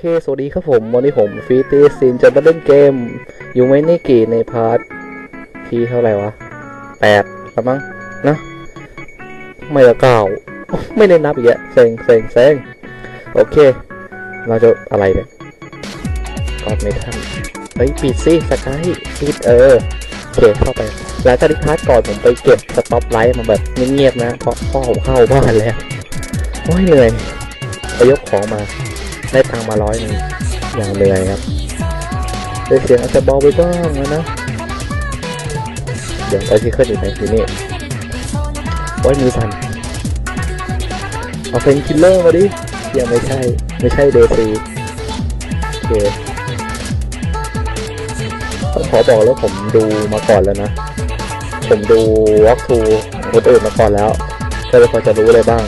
เค สวัสดีครับผม วันนี้ผมฟีตีซินจะมาเล่นเกม อยู่ไหมนี่กี่ในพาร์ทที่เท่าไหร่วะแปดละมั้งนะ ไม่ละเก้าไม่ได้นับอีกอะเซ็งเซ็งเซ็งโอเค เราจะอะไรเนี่ยกอดไม่ทันเฮ้ย ปิดสิสกายปิดเออโอเคเข้าไปหลังจากที่พาร์ทก่อนผมไปเก็บสต็อปไลท์มาแบบเงียบๆนะ เพราะพ่อผมเข้าบ้านแล้วโอ้ยเหนื่อยไปยกของมา ได้ตังมาร้อยหนึ่งอย่างเหนื่อยครับได้เสียงอาจจะเบาไปบ้างนะนะเดี๋ยวไปที่ขึ้นอีกไหนทีนี่โอ้ยมือสั่นเอาเพนคิลเลอร์มาดิยังไม่ใช่ ไม่ใช่เดซีโอเคต้องขอบอกแล้วผมดูมาก่อนแล้วนะ ผมดูวอล์กทูคนอื่นมาก่อนแล้วก็เลยพอจะรู้อะไรบ้าง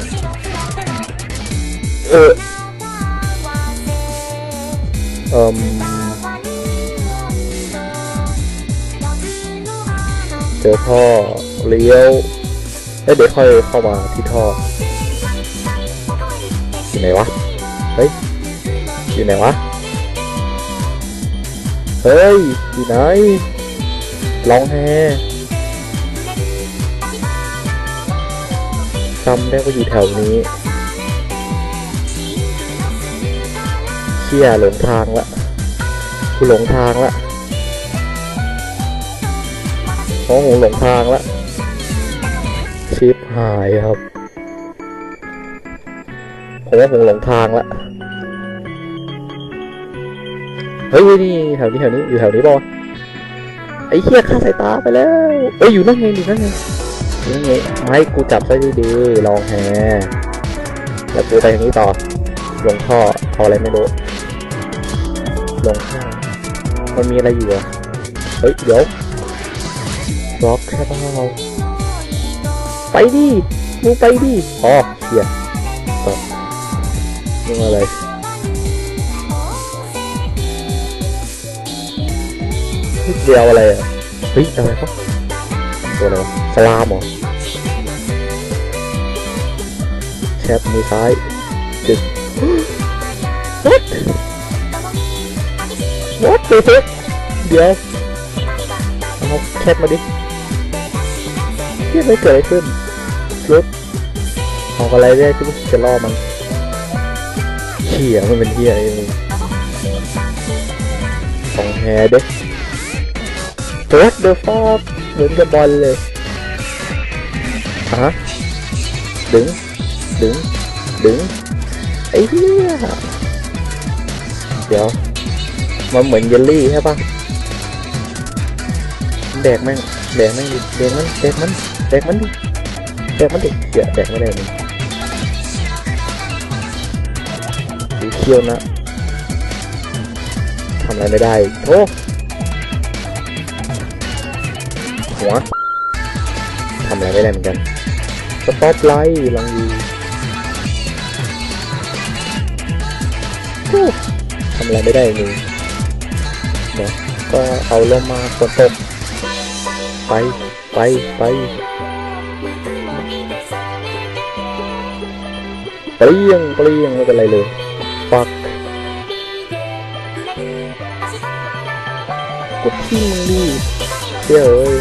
เออ เอ่มเจอท่อเลี้ยวเอ้เดี๋ยวค่อยเข้ามาที่ท่ออยู่ไหนวะ เฮ้ย อยู่ไหนวะ เฮ้ย อยู่ไหนร้องแฮจำได้ว่าอยู่แถวนี้ ชี่ยหลงทางละกูหลงทางละโอ้โหหลงทางละชิปหายครับผมว่าผมหลงทางละเฮ้ยนี่แถวนี้แถวนี้อยู่แถวนี้ป่ะไอ้เหี้ยฆ่าสายตาไปแล้วเอ้ยอยู่นั่นไงอยู่นั่นไงอยู่นั่นไงไม่กูจับซะดีๆลองแฮแล้วกูไปทางนี้ต่อลงท่อท่ออะไรไม่รู้ ลงท่อมันมีอะไรอยู่อะเฮ้ย เดี๋ยวบล็อกใช่เปล่าไปดิมึงไปดิอ๋อเหี้ยตอบมึงอะไรเฮ้ยเดียวอะไรอะเฮ้ยอะไรวะตัวอะไรวะสลามเหรอแชปมือซ้ายจึก what what the heck เดี๋ยวเอาแคปมาดิเฮียไม่เกิดอะไรขึ้นรถออกอะไรได้ที่จะล่อมันเขี่ยมันเป็นเฮียอะไรมึงของแฮเด้ What the fuck เหมือนกับบอลเลยอะฮะดึง ดึง ดึง ไอ้เหี้ยเดี๋ยว มันเหมือนเยลลี่ใช่ปะแดกแม่งแดกแม่งดิแดกมันแดกมันแดกมันดิแดกมันดิเดี๋ยวแดกไม่ได้มึงสีเขียวนะทำอะไรไม่ได้โอ้หัวทำอะไรไม่ได้เหมือนกันสต็อปไลท์ลองดูทำอะไรไม่ได้เลย เดี๋ยวก็เอาลงมาฝนตกไปไปไปเปรี้ยงเปรี้ยงไม่เป็นไรเลยปักกดที่มึงดิเจ้ยเอ้ย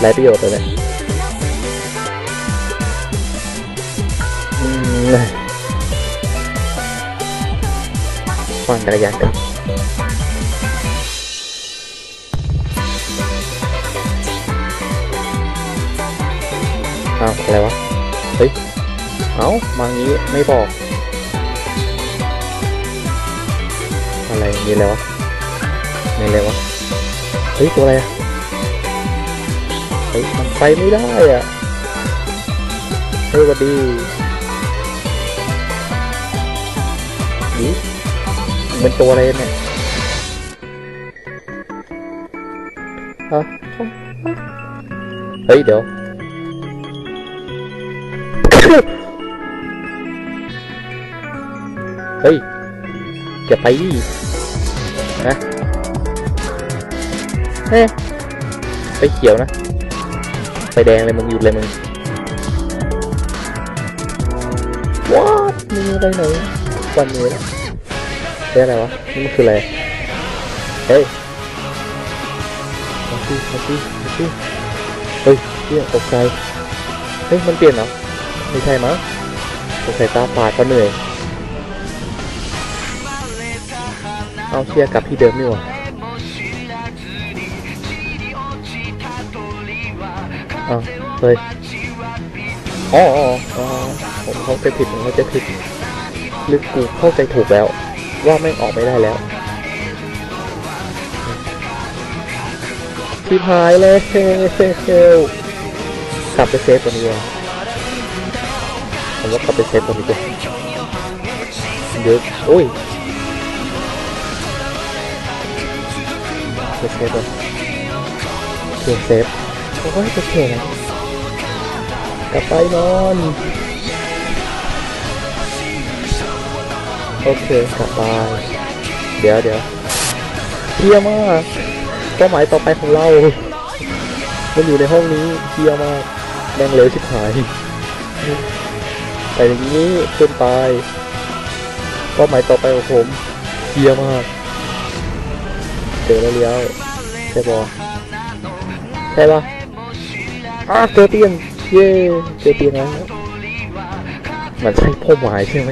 ไรประโยชน์เลยเนี่ยอืมปั่นจักรยานกันาวอะไรวะ เฮ้ย เอ้ามางี้ไม่บอก อะไรมีอะไรวะมีอะไรวะ เฮ้ย ตัวอะไรอะเฮ้ย มันไปไม่ได้อะ เฮ้ยวัสดีดิเป็นตัวอะไรเนี่ยฮะเฮ้ย เดี๋ยว เฮ้ยจะไปดินะเฮ้ยไปเขียวนะไฟแดงเลยมึงหยุดเลยมึงว้ามีอะไรไหนวันนี้แล้วเรียกอะไรวะนี่มันคืออะไรเฮ้ยมาสิมาสิมาสิเฮ้ยเฮียตกใจเฮ้ยมันเปลี่ยนเหรอ ไม่ใช่มั้งสงสัยตาฝาดก็เหนื่อย เอาเชียร์กับที่เดิมนี่หว่าอ้าเฮ้ยอ๋ออ๋ออ๋อผมเข้าใจผิดผมเข้าใจผิดหรือกูเข้าใจถูกแล้ว ว่าแม่ออกไม่ได้แล้วชิบหายเลยกลับไปเซฟตัวนี้ว่ะ ผมว่ากลับไปเซฟตัวนี้ดีกว่าเดี๋ยวโอ้ยไปเซฟก่อนเขียนเซฟโอ้ยจะเขียนะกลับไปนอนโอเคกลับไปเดี๋ยวเดี๋ยวเที่ยมากเป้าหมายต่อไปของเรามันอยู่ในห้องนี้เที่ยมากแม่งเร็วชิบหาย แต่อย่างนี้ขึ้นไปเป้าหมายต่อไปของผมเที่ยมากเจอแล้วเลี้ยวใช่ปะใช่ปะอ้าเจอเตียงเย้เจอเตียงแล้วมันใช่เป้าหมายใช่ไหม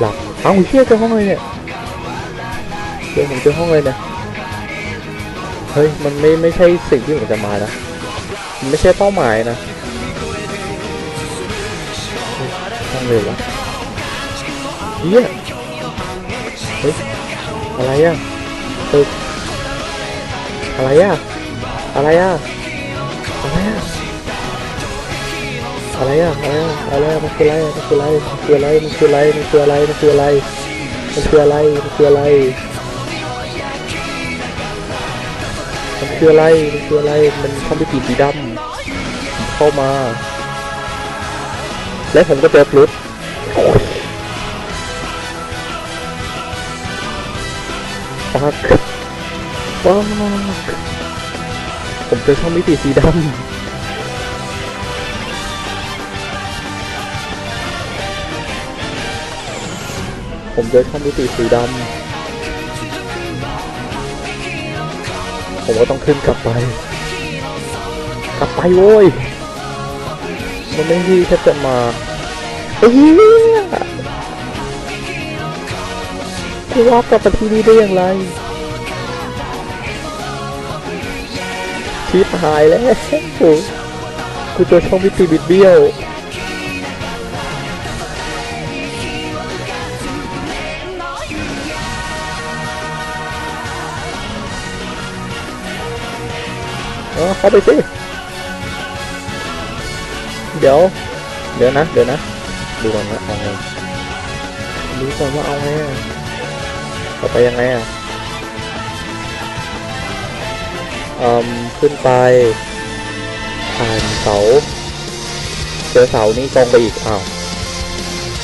หลับเอ้าเชี่ยเจอห้องเลยเนี่ยเจอผมเจอห้องเลยเนี่ยเฮ้ยมันไม่ไม่ใช่สิ่งที่ผมจะมานะมันไม่ใช่เป้าหมายนะ งเลยวะเฮียเฮ้ยอะไรอะตึกอะไรอะอะไรอะอะไรอะอะไรอะอะไรอะอะไรอะมันคืออะไรมันคืออะไรมันคืออะไรมันคืออะไรมันคืออะไรมันคืออะไรมันคืออะไรมันคืออะไรมันคืออะไรมันคืออะไรมันทำพิธีสีดำเข้ามา และผมก็เจอพลุปักปักผมเจอช่องมิติสีดำผมเจอช่องมิติสีดำผมก็ต้องขึ้นกลับไป กลับไปโว้ย มันไม่ที่แค่จะมาเอ้ยกูว่ากลับมาที่นี่ได้อย่างไรชิปหายแล้วกูเจอช่องมิติบิดเบี้ยวเออเข้าไปสิ เดี๋ยว เดี๋ยวนะ เดี๋ยวนะ ดูก่อนว่าเอาไงดูก่อนว่าเอาไงอะต่อไปยังไงอะอืมขึ้นไป ผ่านเสา เจอเสานี่กองไปอีกอ้าว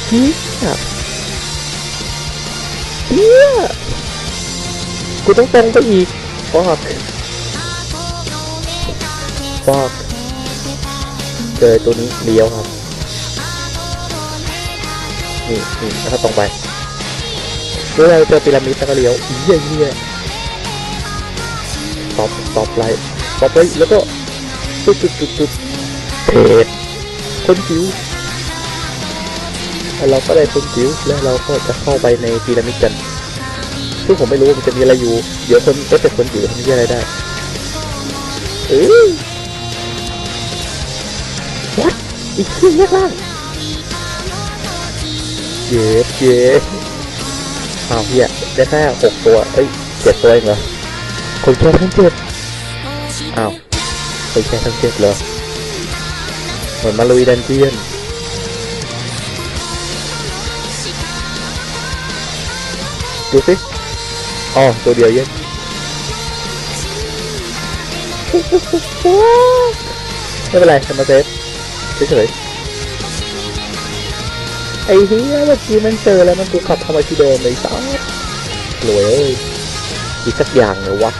เฮียเฮียกูต้องตรงไปอีกฟอกฟอก เจอตัวนี้เลี้ยวครับ นี่นี่แล้วก็ตรงไปเมื่อเราเจอพีระมิดแล้วก็เลี้ยวเยี่ยเยี่ยตอบตอบไลท์ตอบไปแล้วก็จุดจุดจุดจุดเพจคนจิ๋วเราก็ได้คนจิ๋วแล้วเราก็จะเข้าไปในพีระมิดกันซึ่งผมไม่รู้ว่ามันจะมีอะไรอยู่ เดี๋ยวคนเอฟเฟกต์คนจิ๋วทำอะไรได้เอ้ย อีกที่แยกล่างเย็บเย็บอ้าวเฮียได้แค่หกตัว เอ้ยเจ็ดตัวเองเหรอคนแค่ทั้งเจ็ดอ้าวคนแค่ทั้งเจ็ดเหรอเหมือนมาลุยดันเจียนดูสิอ๋อตัวเดียวเย็นไม่เป็นไรทำมาเซฟ เฉยๆไอ้เฮียเมื่อกี้มันเจอแล้วมันกูขับทำไมที่เดิมเลยซ้ำรวยเอ้ยอีกสักอย่างเลยวะ